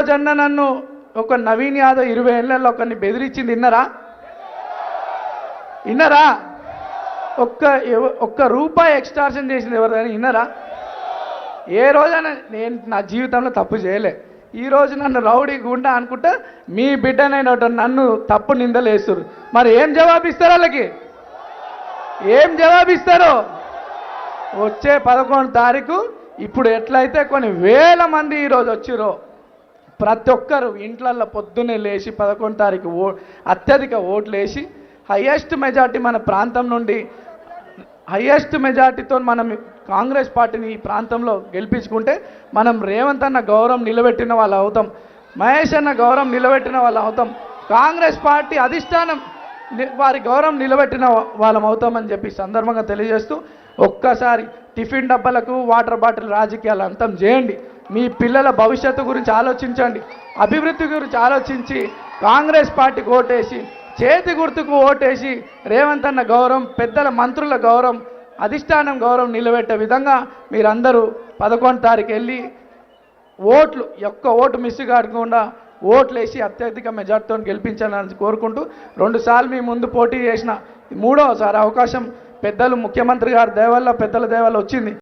రోజన్న నన్ను ఒక నవీన్ యాదవ్ ఇరవై ఏళ్ళలో ఒకరిని బెదిరించింది. విన్నరా? విన్నరా? ఒక్క ఒక్క రూపాయి ఎక్స్ట్రాషన్ చేసింది ఎవరిదని విన్నరా? ఏ రోజైనా నేను నా జీవితంలో తప్పు చేయలే. ఈ రోజు నన్ను రౌడీ గుండా అనుకుంటా మీ బిడ్డనైన నన్ను తప్పు నిందలేస్తారు మరి ఏం జవాబిస్తారు వాళ్ళకి? ఏం జవాబిస్తారు? వచ్చే పదకొండు తారీఖు ఇప్పుడు ఎట్లయితే కొన్ని వేల మంది ఈరోజు వచ్చిరో ప్రతి ఒక్కరు ఇంట్లల్లో పొద్దున్నే లేచి పదకొండు తారీఖు ఓ అత్యధిక ఓట్లు వేసి హయ్యెస్ట్ మెజార్టీ మన ప్రాంతం నుండి హయ్యెస్ట్ మెజార్టీతో మనం కాంగ్రెస్ పార్టీని ఈ ప్రాంతంలో గెలిపించుకుంటే మనం రేవంత్ అన్న గౌరవం నిలబెట్టిన వాళ్ళు అవుతాం మహేష్ అన్న గౌరవం నిలబెట్టిన వాళ్ళు అవుతాం కాంగ్రెస్ పార్టీ అధిష్టానం వారి గౌరవం నిలబెట్టిన వాళ్ళం అవుతామని చెప్పి సందర్భంగా తెలియజేస్తూ ఒక్కసారి టిఫిన్ డబ్బాలకు వాటర్ బాటిల్ రాజకీయాలు అంతం చేయండి. మీ పిల్లల భవిష్యత్తు గురించి ఆలోచించండి. అభివృద్ధి గురించి ఆలోచించి కాంగ్రెస్ పార్టీకి ఓటేసి చేతి గుర్తుకు ఓటేసి రేవంత్ అన్న గౌరవం పెద్దల మంత్రుల గౌరవం అధిష్టానం గౌరవం నిలబెట్టే విధంగా మీరందరూ పదకొండు తారీఖు వెళ్ళి ఓట్లు ఒక్క ఓటు మిస్ కాకుండా ఓట్లు వేసి అత్యధిక మెజార్టీతో గెలిపించాలని కోరుకుంటూ రెండుసార్లు మీ ముందు పోటీ చేసిన మూడవసారి అవకాశం పెద్దలు ముఖ్యమంత్రి గారి దయవల్ల పెద్దల దయవల్ల వచ్చింది.